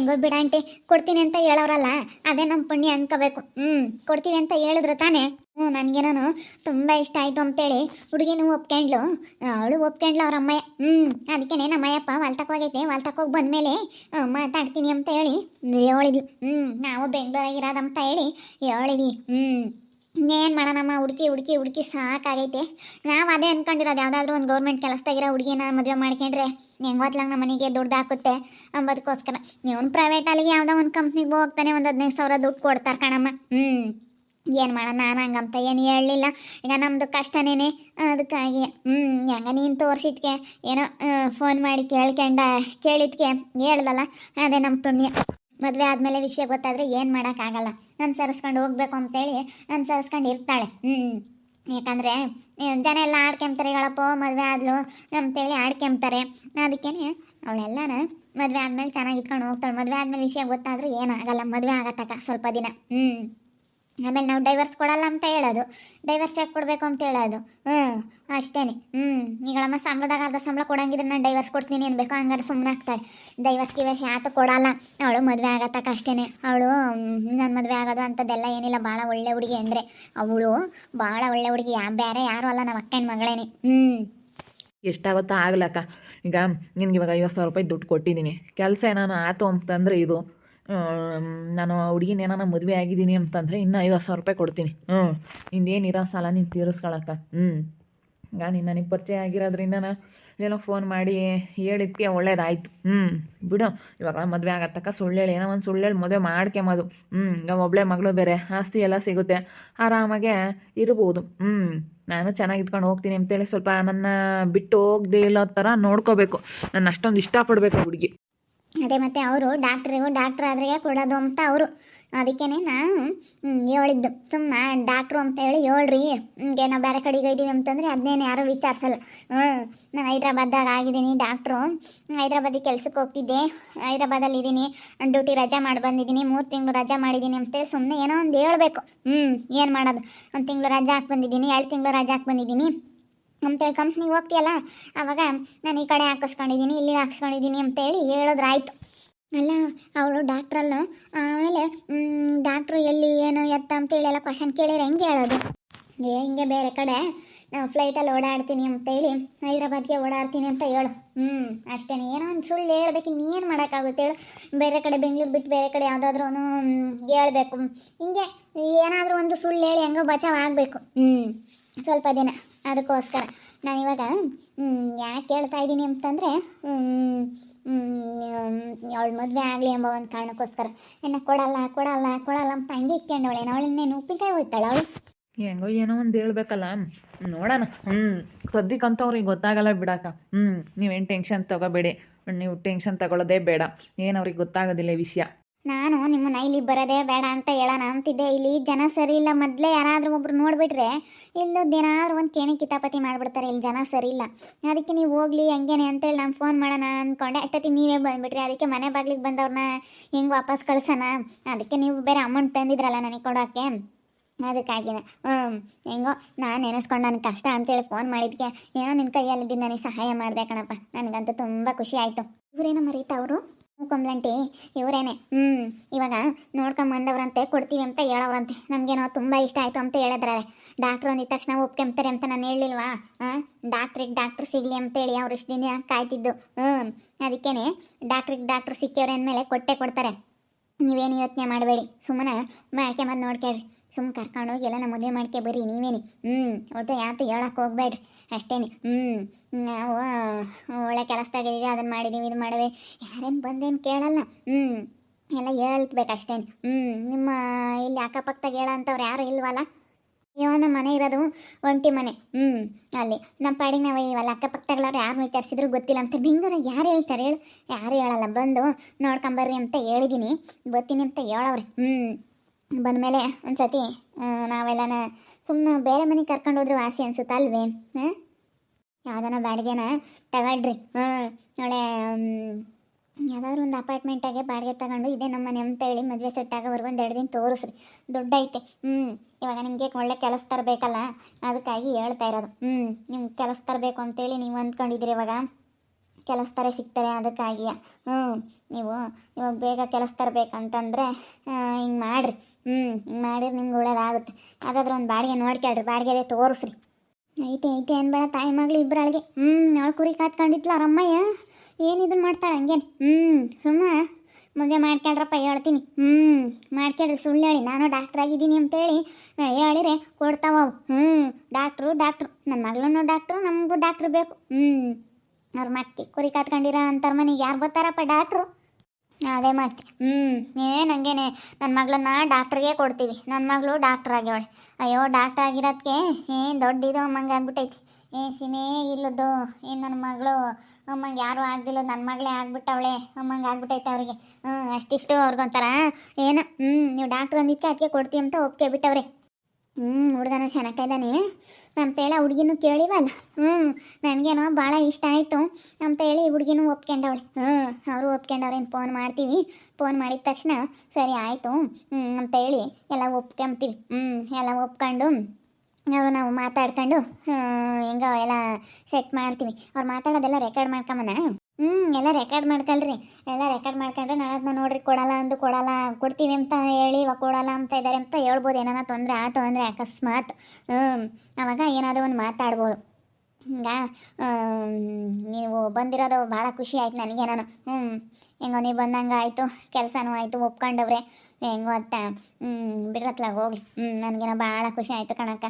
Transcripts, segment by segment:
ಹೆಂಗೋ ಬಿಡ ಆಂಟಿ, ಕೊಡ್ತೀನಿ ಅಂತ ಹೇಳೋರಲ್ಲ, ಅದೇ ನಮ್ಮ ಪುಣ್ಯ ಅನ್ಕೋಬೇಕು. ಹ್ಞೂ ಕೊಡ್ತೀವಿ ಅಂತ ಹೇಳಿದ್ರು ತಾನೇ. ಹ್ಞೂ ನನಗೇನೋ ತುಂಬ ಇಷ್ಟ ಆಯಿತು ಅಂತೇಳಿ ಹುಡುಗಿನೂ ಒಪ್ಕೊಂಡ್ಲು. ಅವಳು ಒಪ್ಕೊಂಡ್ಲು ಅವ್ರ ಅಮ್ಮಯ್ಯ. ಹ್ಞೂ ಅದಕ್ಕೇನೆ ನಮ್ಮಯ್ಯಪ್ಪ ಹೊಲ್ತಕ್ಕೆ ಹೋಗಿ ಬಂದಮೇಲೆ ಮಾತಾಡ್ತೀನಿ ಅಂತ ಹೇಳಿ ಹೇಳಿದ್ವಿ ಹ್ಞೂ ನಾವು ಬೆಂಗಳೂರಾಗಿರೋದಂತ ಹೇಳಿ ಹೇಳಿದ್ವಿ. ಹ್ಞೂ ಏನು ಮಾಡೋಣಮ್ಮ, ಹುಡುಕಿ ಹುಡುಕಿ ಹುಡುಕಿ ಸಾಕಾಗೈತೆ. ನಾವು ಅದೇ ಅನ್ಕೊಂಡಿರೋದು, ಯಾವುದಾದ್ರೂ ಒಂದು ಗೌರ್ಮೆಂಟ್ ಕೆಲಸದಾಗಿರೋ ಹುಡುಗಿನ ಮದುವೆ ಮಾಡ್ಕೊಂಡ್ರೆ ಹೆಂಗೋತ್ಲಾಗ ನಮ್ಮ ಮನೆಗೆ ದುಡ್ಡು ಹಾಕುತ್ತೆ ಅಂಬೋದಕ್ಕೋಸ್ಕರ ಇವನು ಪ್ರೈವೇಟ್ ಅಲ್ಲಿಗೆ ಯಾವುದೋ ಒಂದು ಕಂಪ್ನಿಗೆ ಹೋಗ್ತಾನೆ, ಒಂದು ಹದಿನೈದು ಸಾವಿರ ದುಡ್ಡು ಕೊಡ್ತಾರೆ ಕಣಮ್ಮ. ಹ್ಞೂ ಏನು ಮಾಡೋಣ, ನಾನು ಹಂಗಂತ ಏನು ಹೇಳಲಿಲ್ಲ. ಈಗ ನಮ್ಮದು ಕಷ್ಟನೇನೆ ಅದಕ್ಕಾಗಿ ಹ್ಞೂ ಹೆಂಗ ನೀನು ತೋರಿಸಿದ್ಕೆ? ಏನೋ ಫೋನ್ ಮಾಡಿ ಕೇಳ್ಕೊಂಡ, ಕೇಳಿದ್ಕೆ. ಹೇಳ್ದಲ್ಲ, ಅದೇ ನಮ್ಮ ಪುಣ್ಯ. ಮದುವೆ ಆದಮೇಲೆ ವಿಷಯ ಗೊತ್ತಾದರೆ ಏನು ಮಾಡೋಕ್ಕಾಗಲ್ಲ ನಾನು ಸರಿಸ್ಕೊಂಡು ಹೋಗ್ಬೇಕು ಅಂತೇಳಿ ನಾನು ಸರಿಸ್ಕೊಂಡು ಇರ್ತಾಳೆ. ಹ್ಞೂ ಯಾಕಂದರೆ ಜನ ಎಲ್ಲ ಆಡ್ಕೊಂತಾರೆ ಹೇಳಪ್ಪ ಮದುವೆ ಆದ್ಲು ಅಂತೇಳಿ ಆಡ್ಕೊಂತಾರೆ ಅದಕ್ಕೇನೆ ಅವಳೆಲ್ಲನ ಮದುವೆ ಆದಮೇಲೆ ಚೆನ್ನಾಗಿ ಇಟ್ಕೊಂಡು ಹೋಗ್ತಾಳೆ. ಮದುವೆ ಆದಮೇಲೆ ವಿಷಯ ಗೊತ್ತಾದರೂ ಏನಾಗಲ್ಲ ಮದುವೆ ಆಗತ್ತಕ್ಕ ಸ್ವಲ್ಪ ದಿನ. ಹ್ಞೂ ಆಮೇಲೆ ನಾವು ಡೈವರ್ಸ್ ಕೊಡಲ್ಲ ಅಂತ ಹೇಳೋದು. ಡೈವರ್ಸ್ ಯಾಕೆ ಕೊಡಬೇಕು ಅಂತ ಹೇಳೋದು. ಹ್ಞೂ ಅಷ್ಟೇ ಹ್ಞೂ ಈಗಳಮ್ಮ ಸಂಬಳದಾಗ ಅರ್ಧ ಸಂಬಳ ಕೊಡಂಗಿದ್ರೆ ನಾನು ಡೈವರ್ಸ್ ಕೊಡ್ತೀನಿ ಅನ್ಬೇಕು. ಹಂಗಾರೆ ಸುಮ್ಮನೆ ಆಗ್ತಾಳೆ. ಡೈವರ್ಸ್ ಗಿವರ್ಸ್ ಯಾತು ಕೊಡಲ್ಲ. ಅವಳು ಮದುವೆ ಆಗತ್ತಕ್ಕ ಅಷ್ಟೇ ಅವಳು ನನ್ನ ಮದುವೆ ಆಗೋದು ಅಂಥದ್ದೆಲ್ಲ ಏನಿಲ್ಲ. ಭಾಳ ಒಳ್ಳೆ ಹುಡುಗಿ ಅಂದರೆ ಅವಳು ಭಾಳ ಒಳ್ಳೆ ಹುಡುಗಿ. ಯಾ ಬೇರೆ ಯಾರೂ ಅಲ್ಲ. ನಮ್ಮ ಅಕ್ಕನ ಮಗಳೇನೆ. ಹ್ಞೂ ಎಷ್ಟಾಗುತ್ತೋ ಆಗ್ಲಕ್ಕ. ಈಗ ನಿನ್ಗೆ ಇವಾಗ ಐವತ್ತು ಸಾವಿರ ರೂಪಾಯಿ ದುಡ್ಡು ಕೊಟ್ಟಿದ್ದೀನಿ. ಕೆಲಸ ಏನಾನ ಆಯ್ತು ಅಂತಂದರೆ ಇದು. ನಾನು ಹುಡುಗಿನ ಏನಾನ ಮದುವೆ ಆಗಿದ್ದೀನಿ ಅಂತಂದರೆ ಇನ್ನೂ ಐವತ್ತು ಸಾವಿರ ರೂಪಾಯಿ ಕೊಡ್ತೀನಿ. ಹ್ಞೂ. ನಿಂದೇನಿರೋ ಸಾಲ ನೀನು ತೀರಿಸ್ಕೊಳಕ್ಕ ಹ್ಞೂ. ಈಗ ನೀನು ನನಗೆ ಪರಿಚಯ ಆಗಿರೋದ್ರಿಂದ ನಾನು ಏನೋ ಫೋನ್ ಮಾಡಿ ಹೇಳಿದ್ಕೆ ಒಳ್ಳೇದಾಯ್ತು. ಹ್ಞೂ. ಬಿಡು. ಇವಾಗ ಮದುವೆ ಆಗತ್ತಕ್ಕ ಸುಳ್ಳು ಹೇಳಿ ಏನೋ ಒಂದು ಸುಳ್ಳು ಹೇಳಿ ಮದುವೆ ಮಾಡ್ಕೊಂಬೋದು ಹ್ಞೂ. ಈಗ ಒಬ್ಬಳೆ ಮಗಳು ಬೇರೆ. ಆಸ್ತಿ ಎಲ್ಲ ಸಿಗುತ್ತೆ. ಆರಾಮಾಗೆ ಇರ್ಬೋದು. ಹ್ಞೂ. ನಾನು ಚೆನ್ನಾಗಿ ಇದ್ಕೊಂಡು ಹೋಗ್ತೀನಿ ಅಂತೇಳಿ ಸ್ವಲ್ಪ ನನ್ನ ಬಿಟ್ಟು ಹೋಗದೆ ಇಲ್ಲೋ ಥರ ನೋಡ್ಕೋಬೇಕು. ನಾನು ಅಷ್ಟೊಂದು ಇಷ್ಟಪಡಬೇಕು ಹುಡುಗಿ. ಅದೇ ಮತ್ತೆ ಅವರು ಡಾಕ್ಟ್ರಿಗೂ ಡಾಕ್ಟ್ರ್ ಆದ್ರೆ ಕೊಡೋದು ಅಂತ ಅವರು. ಅದಕ್ಕೇನೆ ನಾನು ಹೇಳಿದ್ದು. ಸುಮ್ಮನೆ ಡಾಕ್ಟ್ರು ಅಂತ ಹೇಳಿ ಹೇಳ್ರಿ. ಹಿಂಗೆ ನಾವು ಬೇರೆ ಕಡೆಗೆ ಇದ್ದೀವಿ ಅಂತಂದರೆ ಅದನ್ನೇನು ಯಾರೂ ವಿಚಾರಿಸಲ್ಲ. ಹ್ಞೂ ನಾನು ಹೈದ್ರಾಬಾದ್ದಾಗ ಆಗಿದ್ದೀನಿ ಡಾಕ್ಟ್ರು. ಹೈದ್ರಾಬಾದಿಗೆ ಕೆಲ್ಸಕ್ಕೆ ಹೋಗ್ತಿದ್ದೆ. ಹೈದ್ರಾಬಾದಲ್ಲಿ ಇದ್ದೀನಿ ಡ್ಯೂಟಿ ರಜಾ ಮಾಡಿ ಬಂದಿದ್ದೀನಿ. ಮೂರು ತಿಂಗಳು ರಜಾ ಮಾಡಿದ್ದೀನಿ ಅಂತೇಳಿ ಸುಮ್ಮನೆ ಏನೋ ಒಂದು ಹೇಳ್ಬೇಕು. ಹ್ಞೂ ಏನು ಮಾಡೋದು? ಒಂದು ತಿಂಗಳು ರಜಾ ಹಾಕಿ ಬಂದಿದ್ದೀನಿ, ಎರಡು ತಿಂಗಳು ರಜಾ ಹಾಕಿ ಬಂದಿದ್ದೀನಿ. ಅಂತೇಳಿ ಕಂಪ್ನಿಗೆ ಹೋಗ್ತೀಯಲ್ಲ ಆವಾಗ ನಾನು ಈ ಕಡೆ ಹಾಕಿಸ್ಕೊಂಡಿದ್ದೀನಿ ಇಲ್ಲಿ ಹಾಕ್ಸ್ಕೊಂಡಿದ್ದೀನಿ ಅಂತೇಳಿ ಹೇಳಿದ್ರಾಯ್ತು. ಅಲ್ಲ, ಅವಳು ಡಾಕ್ಟ್ರಲ್ಲ ಆಮೇಲೆ ಡಾಕ್ಟ್ರು ಎಲ್ಲಿ, ಏನು, ಎತ್ತ ಅಂತೇಳಿ ಎಲ್ಲ ಕ್ವಶನ್ ಕೇಳಿದ್ರೆ ಹೆಂಗೆ ಹೇಳೋದು? ಹಿಂಗೆ ಬೇರೆ ಕಡೆ ಫ್ಲೈಟಲ್ಲಿ ಓಡಾಡ್ತೀನಿ ಅಂತೇಳಿ, ಹೈದ್ರಾಬಾದ್ಗೆ ಓಡಾಡ್ತೀನಿ ಅಂತ ಹೇಳು. ಹ್ಞೂ ಅಷ್ಟೇ ಏನೋ ಒಂದು ಸುಳ್ಳು ಹೇಳ್ಬೇಕು, ಇನ್ನೇನು ಮಾಡೋಕ್ಕಾಗುತ್ತೆ ಹೇಳು. ಬೇರೆ ಕಡೆ ಬೆಂಗ್ಳೂರು ಬಿಟ್ಟು ಬೇರೆ ಕಡೆ ಯಾವುದಾದ್ರೂ ಹೇಳ್ಬೇಕು. ಹಿಂಗೆ ಏನಾದರೂ ಒಂದು ಸುಳ್ಳು ಹೇಳಿ ಹೆಂಗೋ ಬಚಾವ್ ಆಗಬೇಕು. ಹ್ಞೂ ಸ್ವಲ್ಪ ದಿನ. ಅದಕ್ಕೋಸ್ಕರ ನಾನು ಇವಾಗ ಯಾಕೆ ಕೇಳ್ತಾ ಇದ್ದೀನಿ ಅಂತಂದರೆ ಅವಳು ಮದುವೆ ಆಗಲಿ ಎಂಬ ಒಂದು ಕಾರಣಕ್ಕೋಸ್ಕರ. ಇನ್ನು ಕೊಡಲ್ಲ ಕೊಡಲ್ಲ ಕೊಡಲ್ಲ ಅಂತ ಹಂಗೆ ಇಟ್ಕೊಂಡವಳೆ ಅವಳನ್ನೇನು ಉಪ್ಪಿನಕಾಯಿ ಹೋಯ್ತಾಳೆ ಅವಳು? ಹೆಂಗೋ ಏನೋ ಒಂದು ಹೇಳ್ಬೇಕಲ್ಲ. ನೋಡೋಣ. ಹ್ಞೂ ಸದ್ಯಕ್ಕಂತೂ ಅವ್ರಿಗೆ ಗೊತ್ತಾಗಲ್ಲ ಬಿಡಕ್ಕ ಹ್ಞೂ ನೀವೇನು ಟೆನ್ಷನ್ ತಗೋಬೇಡಿ. ನೀವು ಟೆನ್ಷನ್ ತಗೊಳ್ಳೋದೇ ಬೇಡ. ಏನು ಅವ್ರಿಗೆ ಗೊತ್ತಾಗೋದಿಲ್ಲ ಈ ವಿಷಯ. ನಾನು ನಿಮ್ಮನ್ನ ಇಲ್ಲಿ ಬರೋದೇ ಬೇಡ ಅಂತ ಹೇಳೋಣ ಅಂತಿದ್ದೆ. ಇಲ್ಲಿ ಜನ ಸರಿ ಇಲ್ಲ. ಮೊದಲೇ ಯಾರಾದರೂ ಒಬ್ರು ನೋಡಿಬಿಟ್ರೆ ಇಲ್ಲದೇನಾದ್ರೂ ಒಂದು ಕೇಣಿ ಕಿತಾಪತಿ ಮಾಡಿಬಿಡ್ತಾರೆ. ಇಲ್ಲಿ ಜನ ಸರಿ ಇಲ್ಲ. ಅದಕ್ಕೆ ನೀವು ಹೋಗ್ಲಿ, ಹಂಗೇನೆ ಅಂತೇಳಿ ನಾನು ಫೋನ್ ಮಾಡೋಣ ಅಂದ್ಕೊಂಡೆ ಅಷ್ಟೊತ್ತಿಗೆ ನೀವೇ ಬಂದುಬಿಟ್ರಿ. ಅದಕ್ಕೆ ಮನೆ ಬಾಗಿಲಿಗೆ ಬಂದವ್ರನ್ನ ಹೆಂಗೆ ವಾಪಸ್ ಕಳ್ಸೋಣ? ಅದಕ್ಕೆ ನೀವು ಬೇರೆ ಅಮೌಂಟ್ ತಂದಿದ್ರಲ್ಲ ನನಗೆ ಕೊಡೋಕ್ಕೆ ಅದಕ್ಕಾಗಿನ ಹ್ಞೂ ಹೆಂಗೋ ನಾನು ನೆನೆಸ್ಕೊಂಡು ನನ್ನ ಕಷ್ಟ ಅಂತೇಳಿ ಫೋನ್ ಮಾಡಿದ್ಕೆ. ಏನೋ ನಿನ್ನ ಕೈಯಲ್ಲಿದ್ದು ನನಗೆ ಸಹಾಯ ಮಾಡಿದೆ ಕಣಪ್ಪ. ನನಗಂತೂ ತುಂಬ ಖುಷಿ ಆಯಿತು. ಇವರೇನೋ ಮರೀತಾ ಅವರು? ಕಂಪ್ಲೇಂಟಿ ಇವರೇನೆ. ಹ್ಞೂ ಇವಾಗ ನೋಡ್ಕೊಂಬಂದವ್ರಂತೆ ಕೊಡ್ತೀವಿ ಅಂತ ಹೇಳೋರಂತೆ ನಮಗೇನೋ ತುಂಬ ಇಷ್ಟ ಆಯಿತು ಅಂತ ಹೇಳಿದ್ರೆ. ಡಾಕ್ಟ್ರು ಅಂದಿದ ತಕ್ಷಣ ಒಪ್ಕೊಂಬ್ತಾರೆ ಅಂತ ನಾನು ಹೇಳಿಲ್ವಾ? ಹಾಂ ಡಾಕ್ಟ್ರಿಗೆ ಡಾಕ್ಟರ್ ಸಿಗಲಿ ಅಂತೇಳಿ ಅವ್ರು ಇಷ್ಟು ದಿನ ಕಾಯ್ತಿದ್ದು. ಹ್ಞೂ ಅದಕ್ಕೇನೆ ಡಾಕ್ಟ್ರಿಗೆ ಡಾಕ್ಟರ್ ಸಿಕ್ಕಿವ್ರೆ ಅಂದಮೇಲೆ ಕೊಟ್ಟೆ ಕೊಡ್ತಾರೆ. ನೀವೇನು ಯೋಚನೆ ಮಾಡಬೇಡಿ. ಸುಮ್ಮನೆ ಮಾಡ್ಕೊಂಬಂದು ನೋಡ್ಕೇಳ್ರಿ. ಸುಮ್ಮನೆ ಕರ್ಕೊಂಡೋಗಿ ಎಲ್ಲ ನಮ್ಮ ಮದುವೆ ಮಾಡ್ಕೆ ಬರ್ರಿ, ನೀವೇನೆ. ಹ್ಞೂ ಒಟ್ಟು ಯಾತು ಹೇಳಕ್ಕೆ ಹೋಗ್ಬೇಡ್ರಿ, ಅಷ್ಟೇನೆ. ಹ್ಞೂ ನಾವು ಒಳ್ಳೆ ಕೆಲಸದಾಗಿದ್ದೀವಿ ಅದನ್ನು ಮಾಡಿದ್ದೀವಿ ಇದು ಮಾಡವೆ. ಯಾರೇನು ಬಂದೇನು ಕೇಳಲ್ಲ. ಹ್ಞೂ ಎಲ್ಲ ಹೇಳ್ಬೇಕು ಅಷ್ಟೇನೆ. ಹ್ಞೂ ನಿಮ್ಮ ಇಲ್ಲಿ ಅಕ್ಕಪಕ್ಕದಾಗ ಹೇಳೋಂಥವ್ರು ಯಾರು ಇಲ್ವಲ್ಲ? ಅಯ್ಯೋ ನಮ್ಮ ಮನೆ ಇರೋದು ಒಂಟಿ ಮನೆ. ಹ್ಞೂ ಅಲ್ಲಿ. ನಮ್ಮ ಪಾಡಿಗೆ ನಾವು ಇವಲ್ಲ ಅಕ್ಕಪಕ್ಕದವ್ರು ಯಾರು ವಿಚಾರಿಸಿದ್ರು ಗೊತ್ತಿಲ್ಲ ಅಂತ ಬೆಂಗಳೂರಾಗ ಯಾರು ಹೇಳ್ತಾರೆ ಹೇಳು? ಯಾರು ಹೇಳಲ್ಲ. ಬಂದು ನೋಡ್ಕೊಂಬರ್ರಿ ಅಂತ ಹೇಳಿದ್ದೀನಿ ಗೊತ್ತೀನಿ ಅಂತ ಹೇಳವ್ರೆ. ಹ್ಞೂ ಬಂದಮೇಲೆ ಒಂದು ಸತಿ ನಾವೆಲ್ಲನ ಸುಮ್ಮನೆ ಬೇರೆ ಮನೆಗೆ ಕರ್ಕೊಂಡು ಹೋದ್ರೆ ವಾಸಿ ಅನ್ಸುತ್ತೆ ಅಲ್ವೇ ಹಾಂ ಯಾವ್ದಾನ ಬಾಡಿಗೆನ ತಗೊಳ್ರಿ. ಹಾಂ ಒಳ್ಳೆ ಯಾವ್ದಾದ್ರು ಒಂದು ಅಪಾರ್ಟ್ಮೆಂಟಾಗೆ ಬಾಡಿಗೆ ತಗೊಂಡು ಇದೇ ನಮ್ಮ ಮನೆ ಅಂತ ಹೇಳಿ ಮದುವೆ ಸೆಟ್ ಆಗೋವರೆಗೂ ಒಂದು ಎರಡು ದಿನ ತೋರಿಸ್ರಿ. ದುಡ್ಡು ಐತೆ. ಹ್ಞೂ ಇವಾಗ ನಿಮಗೆ ಒಳ್ಳೆ ಕೆಲಸ ತರಬೇಕಲ್ಲ, ಅದಕ್ಕಾಗಿ ಹೇಳ್ತಾ ಇರೋದು. ಹ್ಞೂ ನಿಮ್ಗೆ ಕೆಲಸ ತರಬೇಕು ಅಂತೇಳಿ ನೀವು ಅಂದ್ಕೊಂಡಿದ್ದೀರಿ ಇವಾಗ. ಕೆಲಸ ಸಿಗ್ತಾರೆ ಅದಕ್ಕಾಗಿ. ಹ್ಞೂ ನೀವು, ಇವಾಗ ಬೇಗ ಕೆಲಸ ತರಬೇಕಂತಂದರೆ ಹಿಂಗೆ ಮಾಡಿರಿ. ಹ್ಞೂ ಹಿಂಗೆ ಮಾಡಿರಿ ನಿಮ್ಗೆ ಒಳ್ಳೇದಾಗುತ್ತೆ. ಯಾವುದಾದ್ರೂ ಒಂದು ಬಾಡಿಗೆ ನೋಡ್ಕೊಳ್ರಿ ಬಾಡಿಗೆದೇ ತೋರಿಸ್ರಿ. ಐತೆ ಐತೆ ಅನ್ಬೇಡ ತಾಯಿ ಮಗಳು ಇಬ್ಬರಳಿಗೆ ಹ್ಞೂ ಅವಳು ಕುರಿ ಕಾತ್ಕೊಂಡಿದ್ಲ ಅವ್ರಮ್ಮಯ್ಯ ಏನು ಏನಿದ್ರು ಮಾಡ್ತಾಳೆ ಹಂಗೇನು? ಹ್ಞೂ ಸುಮ್ಮ ಮದುವೆ ಮಾಡ್ಕೊಳ್ರಪ್ಪ ಹೇಳ್ತೀನಿ. ಹ್ಞೂ ಮಾಡ್ಕೊಳ್ರಿ ಸುಳ್ಳು ಹೇಳಿ. ನಾನು ಡಾಕ್ಟ್ರ್ ಆಗಿದ್ದೀನಿ ಅಂತೇಳಿ ಹೇಳಿರೆ, ಕೊಡ್ತಾವ ಹ್ಞೂ ಡಾಕ್ಟ್ರು ಡಾಕ್ಟ್ರು ನನ್ನ ಮಗಳೂ ಡಾಕ್ಟ್ರು ನಮಗೂ ಡಾಕ್ಟ್ರು ಬೇಕು. ಹ್ಞೂ ಅವ್ರ ಮಕ್ಕಿ ಕುರಿ ಕಾತ್ಕೊಂಡಿರೋ ಅಂತಾರ ಮನೆಗೆ ಯಾರು ಗೊತ್ತಾರಪ್ಪ ಡಾಕ್ಟ್ರು? ಅದೇ ಮತ್ತೆ. ಹ್ಞೂ ಏನು ಹಂಗೇನೆ ನನ್ನ ಮಗಳನ್ನ ಡಾಕ್ಟ್ರಿಗೆ ಕೊಡ್ತೀವಿ. ನನ್ನ ಮಗಳು ಡಾಕ್ಟ್ರ್ ಆಗ್ಯವಳೆ. ಅಯ್ಯೋ, ಡಾಕ್ಟ್ರ್ ಆಗಿರೋದಕ್ಕೆ ಏನು ದೊಡ್ಡ ಇದು ಅಮ್ಮಂಗೆ ಆಗ್ಬಿಟ್ಟೈತಿ. ಏ, ಸಿಮೇ ಇಲ್ಲದ್ದು ಏನು ನನ್ನ ಮಗಳು. ಅಮ್ಮಂಗೆ ಯಾರೂ ಆಗ್ದಿಲ್ಲ ನನ್ನ ಮಗಳೇ ಆಗ್ಬಿಟ್ಟವಳೆ. ಅಮ್ಮಂಗೆ ಆಗ್ಬಿಟ್ಟೈತೆ ಅವ್ರಿಗೆ. ಹ್ಞೂ ಅಷ್ಟಿಷ್ಟು ಅವ್ರಿಗೊಂಥರ. ಏನೋ ಹ್ಞೂ ನೀವು ಡಾಕ್ಟ್ರ್ ಅಂದಿದ್ದಕ್ಕೆ ಅದಕ್ಕೆ ಕೊಡ್ತೀವಿ ಅಂತ ಒಪ್ಕೆ ಬಿಟ್ಟವ್ರೆ. ಹ್ಞೂ ಹುಡುಗನ ಚೆನ್ನಾಗಿದ್ದಾನೆ ಅಂತ ಹೇಳಿ ಹುಡುಗಿನೂ ಕೇಳಿವಲ್ಲ? ಹ್ಞೂ ನನಗೇನೋ ಭಾಳ ಇಷ್ಟ ಆಯಿತು. ಅಂತ ಹೇಳಿ ಹುಡುಗಿನೂ ಒಪ್ಕೊಂಡವಳೆ. ಹ್ಞೂ ಅವರು ಒಪ್ಕೊಂಡವ್ರೇನು ಫೋನ್ ಮಾಡ್ತೀವಿ. ಫೋನ್ ಮಾಡಿದ ತಕ್ಷಣ, ಸರಿ ಆಯಿತು. ಹ್ಞೂ ಅಂತ ಹೇಳಿ ಎಲ್ಲ ಒಪ್ಕೊಂತೀವಿ. ಹ್ಞೂ ಎಲ್ಲ ಒಪ್ಕೊಂಡು ನಾವು ನಾವು ಮಾತಾಡ್ಕೊಂಡು ಹೆಂಗೋ ಎಲ್ಲ ಸೆಟ್ ಮಾಡ್ತೀವಿ. ಅವ್ರು ಮಾತಾಡೋದೆಲ್ಲ ರೆಕಾರ್ಡ್ ಮಾಡ್ಕೊಂಬನ ಹ್ಞೂ ಎಲ್ಲ ರೆಕಾರ್ಡ್ ಮಾಡ್ಕೊಳ್ರಿ ಎಲ್ಲ ರೆಕಾರ್ಡ್ ಮಾಡ್ಕೊಂಡ್ರೆ ನಾಳೆ ಅದನ್ನ ನೋಡ್ರಿ, ಕೊಡಲ್ಲ ಅಂದು ಕೊಡಲ್ಲ, ಕೊಡ್ತೀವಿ ಅಂತ ಹೇಳಿ ಇವಾಗ ಕೊಡಲ್ಲ ಅಂತ ಇದ್ದಾರೆ ಅಂತ ಹೇಳ್ಬೋದು. ಏನಾರ ತೊಂದರೆ ಆ ತೊಂದರೆ ಅಕಸ್ಮಾತ್. ಹ್ಞೂ ಅವಾಗ ಏನಾದರೂ ಒಂದು ಮಾತಾಡ್ಬೋದು. ಹಿಂಗ ನೀವು ಬಂದಿರೋದು ಭಾಳ ಖುಷಿ ಆಯ್ತು ನನಗೆ ನಾನು ಹ್ಞೂ ಹೆಂಗೋ ನೀವು ಬಂದಂಗೆ ಆಯಿತು, ಕೆಲಸನೂ ಆಯಿತು, ಒಪ್ಕೊಂಡವ್ರೆ. ಹೆಂಗೋ ಅತ್ತ ಹ್ಞೂ ಬಿಡ್ರತ್ಲಾಗ ಹೋಗ್ಲಿ. ಹ್ಞೂ ನನಗೇನೋ ಭಾಳ ಖುಷಿ ಆಯಿತು ಕಣಕ್ಕ.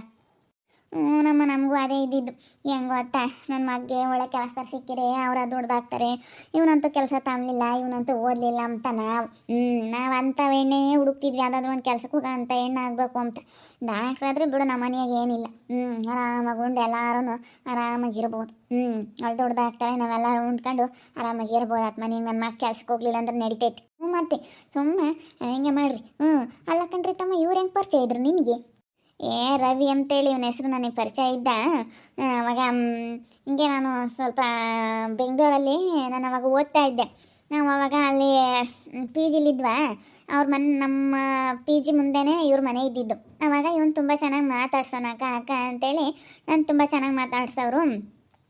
ನಮ್ಮ ನಮಗೂ ಅದೇ ಇದ್ದಿದ್ದು. ಹೆಂಗೋ ಅತ್ತ ನನ್ನ ಮಗ್ಗೆ ಒಳ್ಳೆ ಕೆಲಸದಾರ ಸಿಕ್ಕಿರೆ ಅವ್ರ ದುಡ್ದಾಕ್ತಾರೆ ಇವನಂತೂ ಕೆಲಸ ತಮ್ಮಲಿಲ್ಲ ಇವನಂತೂ ಓದಲಿಲ್ಲ ಅಂತ ನಾವು. ಹ್ಞೂ, ನಾವು ಅಂಥವೆಣ್ಣೆ ಹುಡುಕ್ತಿದ್ವಿ. ಯಾವುದಾದ್ರೂ ಒಂದು ಕೆಲ್ಸಕ್ಕೆ ಹೋಗ ಅಂತ ಹೆಣ್ಣು ಆಗಬೇಕು ಅಂತ. ಡಾಕ್ಟ್ರ್ ಆದ್ರೆ ಬಿಡು, ನಮ್ಮ ಮನೆಯಾಗ ಏನಿಲ್ಲ. ಹ್ಞೂ, ಆರಾಮಾಗಿ ಉಂಡು ಎಲ್ಲರೂ ಆರಾಮಾಗಿರ್ಬೋದು ಹ್ಞೂ, ಅವಳು ದೊಡ್ಡದಾಗ್ತಾಳೆ ನಾವೆಲ್ಲ ಉಂಡ್ಕೊಂಡು ಆರಾಮಾಗಿ ಇರ್ಬೋದು. ಆತ್ ಮನೆ ನನ್ನ ಮಗ ಕೆಲ್ಸಕ್ಕೆ ಹೋಗ್ಲಿಲ್ಲ ಅಂದ್ರೆ ನಡಿತೈತಿ. ಹ್ಞೂ ಮತ್ತೆ ಸುಮ್ಮನೆ ಹೆಂಗೆ ಮಾಡ್ರಿ. ಹ್ಞೂ, ಅಲ್ಲ ಕಣ್ರಿ ತಮ್ಮ, ಇವ್ರು ಹೆಂಗೆ ಪರಿಚಯ ಇದ್ರು ನಿನಗೆ? ಏ, ರವಿ ಅಂತೇಳಿ ಇವನ ಹೆಸರು ನನಗೆ ಪರಿಚಯ ಇದ್ದ. ಅವಾಗ ಹಿಂಗೆ ನಾನು ಸ್ವಲ್ಪ ಬೆಂಗಳೂರಲ್ಲಿ ನಾನು ಅವಾಗ ಓದ್ತಾ ಇದ್ದೆ. ನಾವು ಅವಾಗ ಅಲ್ಲಿ ಪಿ ಜಿಲಿದ್ವಾ ಅವ್ರ ಮನೆ, ನಮ್ಮ ಪಿ ಜಿ ಮುಂದೆನೇ ಇವ್ರ ಮನೆ ಇದ್ದಿದ್ದು. ಅವಾಗ ಇವನು ತುಂಬ ಚೆನ್ನಾಗಿ ಮಾತಾಡ್ಸೋಣ ಅಕ್ಕ ಅಕ್ಕ ಅಂತೇಳಿ ನಾನು ತುಂಬ ಚೆನ್ನಾಗಿ ಮಾತಾಡ್ಸೋರು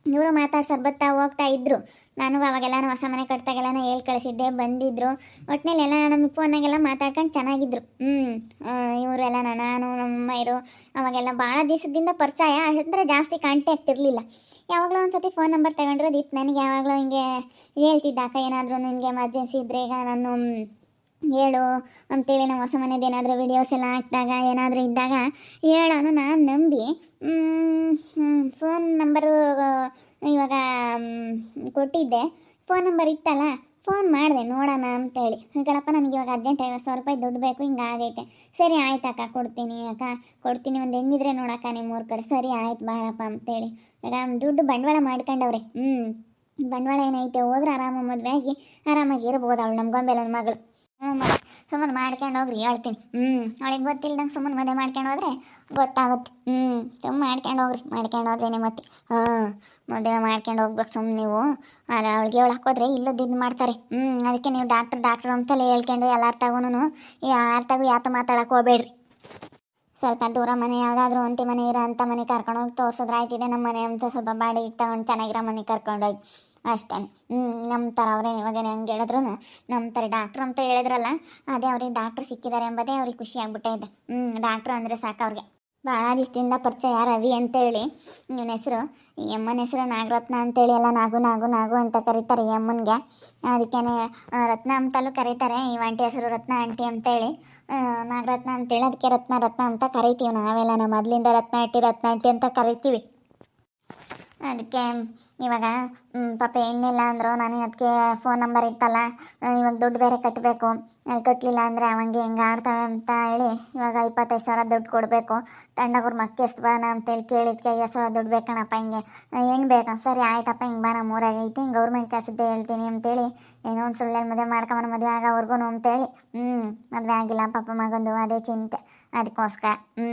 ಇವರು ಮಾತಾಡ್ಸೋರು ಬರ್ತಾ ಹೋಗ್ತಾ ಇದ್ರು. ನಾನು ಅವಾಗೆಲ್ಲ ಹೊಸ ಮನೆ ನಾನು ಹೇಳಿ ಕಳಿಸಿದ್ದೆ, ಬಂದಿದ್ರು. ಒಟ್ಟಿನಲ್ಲಿ ಎಲ್ಲ ನಮ್ಮ ಫೋನಾಗೆಲ್ಲ ಮಾತಾಡ್ಕೊಂಡು ಚೆನ್ನಾಗಿದ್ರು. ಹ್ಞೂ ಇವರೆಲ್ಲ ನಾನು ನಮ್ಮ ಇರು ಅವಾಗೆಲ್ಲ ಭಾಳ ದಿವಸದಿಂದ ಪರಿಚಯ. ಅಂದರೆ ಜಾಸ್ತಿ ಕಾಂಟ್ಯಾಕ್ಟ್ ಇರಲಿಲ್ಲ. ಯಾವಾಗಲೂ ಒಂದು ಸತಿ ಫೋನ್ ನಂಬರ್ ತಗೊಂಡಿರೋದು ಇತ್ತು. ನನಗೆ ಯಾವಾಗಲೂ ಹಿಂಗೆ ಹೇಳ್ತಿದ್ದ, ಅಕ್ಕ ಏನಾದರೂ ನಿನಗೆ ಎಮರ್ಜೆನ್ಸಿ ಇದ್ದರೆ ಈಗ ನಾನು ಹೇಳು ಅಂತೇಳಿ ನಾವು ಹೊಸ ಮನೆದು ಏನಾದರೂ ವಿಡಿಯೋಸ್ ಎಲ್ಲ ಹಾಕಿದಾಗ, ಏನಾದರೂ ಇದ್ದಾಗ ಹೇಳೋನು ನಾನು ನಂಬಿ. ಫೋನ್ ನಂಬರು ಇವಾಗ ಕೊಟ್ಟಿದ್ದೆ. ಫೋನ್ ನಂಬರ್ ಇತ್ತಲ್ಲ ಫೋನ್ ಮಾಡಿದೆ, ನೋಡೋಣ ಅಂತೇಳಿ. ಕಣಪ್ಪ ನನಗೆ ಇವಾಗ ಅರ್ಜೆಂಟ್ ಐವತ್ತು ಸಾವಿರ ರೂಪಾಯಿ ದುಡ್ಡು ಬೇಕು, ಹಿಂಗೆ ಆಗೈತೆ. ಸರಿ, ಆಯ್ತು ಅಕ್ಕ, ಕೊಡ್ತೀನಿ ಅಕ್ಕ. ಕೊಡ್ತೀನಿ, ಒಂದು ಹೆಣ್ಣಿದ್ರೆ ನೋಡಕ್ಕ ನಿಮ್ಮ ಊರ ಕಡೆ. ಸರಿ, ಆಯ್ತು, ಬಾರಪ್ಪ ಅಂತೇಳಿ. ಈಗ ದುಡ್ಡು ಬಂಡವಾಳ ಮಾಡ್ಕೊಂಡವ್ರೆ. ಹ್ಞೂ ಬಂಡವಾಳ ಏನೈತೆ ಹೋದ್ರೆ ಆರಾಮ ಮದುವೆ ಆಗಿ ಆರಾಮಾಗಿ ಇರ್ಬೋದು ಅವಳು ನಮ್ಮ ಗೊಂಬೆ ನನ್ನ ಮಗಳು. ಹ್ಞೂ ಸುಮ್ಮನೆ ಮಾಡ್ಕೊಂಡು ಹೋಗ್ರಿ, ಹೇಳ್ತೀನಿ. ಹ್ಞೂ ಅವಳಿಗೆ ಗೊತ್ತಿಲ್ದಂಗೆ ಸುಮ್ಮನೆ ಮದುವೆ ಮಾಡ್ಕೊಂಡು ಹೋದ್ರೆ ಗೊತ್ತಾಗುತ್ತೆ. ಹ್ಞೂ ಸುಮ್ಮನೆ ಮಾಡ್ಕೊಂಡು ಹೋಗ್ರಿ, ಮಾಡ್ಕೊಂಡು ಹೋದ್ರೇನೆ ಮತ್ತೆ ಹಾಂ, ಮದುವೆ ಮಾಡ್ಕೊಂಡು ಹೋಗ್ಬೇಕು ಸುಮ್ಮನೆ ನೀವು. ಅವಳಿಗೆ ಅವಳು ಹಾಕೋದ್ರೆ ಇಲ್ಲದಿದ್ದು ಮಾಡ್ತಾರೆ. ಹ್ಞೂ ಅದಕ್ಕೆ ನೀವು ಡಾಕ್ಟ್ರ್ ಡಾಕ್ಟ್ರ್ ಅಂತಲೇ ಹೇಳ್ಕೊಂಡು ಎಲ್ಲಾರ ತಗೋನು ಯಾರ ತಗೋ ಯಾತ ಮಾತಾಡೋಕೆ ಹೋಗ್ಬೇಡ್ರಿ. ಸ್ವಲ್ಪ ದೂರ ಮನೆ ಯಾವುದಾದ್ರೂ ಒಂಟಿ ಮನೆ ಇರೋ ಅಂಥ ಮನೆ ಕರ್ಕೊಂಡು ಹೋಗಿ ತೋರಿಸಿದ್ರೆ ಆಯ್ತಿದೆ ನಮ್ಮ ಮನೆ ಅಂತ ಸ್ವಲ್ಪ ಬಾಡಿಗೆ ತಗೊಂಡು ಚೆನ್ನಾಗಿರೋ ಮನೆ ಕರ್ಕೊಂಡೋಗಿ ಅಷ್ಟೇ. ನಮ್ಮ ಥರ ಅವರೇ ಇವಾಗ ಹೆಂಗೆ ಹೇಳಿದ್ರು ನಮ್ಮ ಥರ ಡಾಕ್ಟ್ರು ಅಂತ ಹೇಳಿದ್ರಲ್ಲ, ಅದೇ ಅವ್ರಿಗೆ ಡಾಕ್ಟ್ರು ಸಿಕ್ಕಿದ್ದಾರೆ ಎಂಬುದೇ ಅವ್ರಿಗೆ ಖುಷಿ ಆಗ್ಬಿಟ್ಟೈತೆ ಹ್ಞೂ ಡಾಕ್ಟ್ರು ಅಂದರೆ ಸಾಕು ಅವ್ರಿಗೆ. ಭಾಳ ದಿವಸದಿಂದ ಪರಿಚಯ ರವಿ ಅಂತೇಳಿ ನನ್ನ ಹೆಸರು? ಈ ಅಮ್ಮನ ಹೆಸರು ನಾಗರತ್ನ ಅಂತೇಳಿ ಎಲ್ಲ ನಾಗು ನಾಗು ನಾಗು ಅಂತ ಕರೀತಾರೆ ಈ ಅಮ್ಮನಿಗೆ. ಅದಕ್ಕೇ ರತ್ನ ಅಂತಲೂ ಕರೀತಾರೆ. ಈ ಆಂಟಿ ಹೆಸರು ರತ್ನ ಆಂಟಿ ಅಂತೇಳಿ ನಾಗರತ್ನ ಅಂತೇಳಿ ಅದಕ್ಕೆ ರತ್ನ ರತ್ನ ಅಂತ ಕರಿತೀವಿ ನಾವೆಲ್ಲ. ನಮ್ಮ ಮೊದಲಿಂದ ರತ್ನ ಆಂಟಿ ರತ್ನ ಆಂಟಿ ಅಂತ ಕರಿತೀವಿ. ಅದಕ್ಕೆ ಇವಾಗ ಪಾಪ ಹೆಣ್ಣಿಲ್ಲ ಅಂದರು ನಾನು ಅದಕ್ಕೆ ಫೋನ್ ನಂಬರ್ ಇತ್ತಲ್ಲ ಇವಾಗ ದುಡ್ಡು ಬೇರೆ ಕಟ್ಟಬೇಕು ಕಟ್ಟಲಿಲ್ಲ ಅಂದರೆ ಅವಂಗೆ ಹಿಂಗೆ ಆಡ್ತಾವೆ ಅಂತ ಹೇಳಿ ಇವಾಗ ಇಪ್ಪತ್ತೈದು ಸಾವಿರ ದುಡ್ಡು ಕೊಡಬೇಕು. ತಂಡಗವ್ರ ಮಕ್ಕೆ ಎಷ್ಟು ಬಾನ ಅಂತೇಳಿ ಕೇಳಿದ್ಕೆ ಐವತ್ತು ಸಾವಿರ ದುಡ್ಡು ಬೇಕಣಪ್ಪ ಹಿಂಗೆ. ಹೆಣ್ಣು ಬೇಕಾ? ಸರಿ, ಆಯ್ತಪ್ಪ, ಹಿಂಗೆ ಬಾ ನಮ್ಮ ಊರಾಗ ಐತಿ, ಹಿಂಗೆ ಗೌರ್ಮೆಂಟ್ ಕೆಲಸದ್ದೇ ಹೇಳ್ತೀನಿ ಅಂತೇಳಿ ಏನೋ ಒಂದು ಸುಳ್ಳಲ್ಲಿ ಮದುವೆ ಮಾಡ್ಕೊಂಬನ ಮದುವೆ ಆಗೋವರೆಗೂ ಅಂತೇಳಿ ಹ್ಞೂ ಮದುವೆ ಆಗಿಲ್ಲ ಪಾಪ ಮಗಂದು, ಅದೇ ಚಿಂತೆ. ಅದಕ್ಕೋಸ್ಕರ ಹ್ಞೂ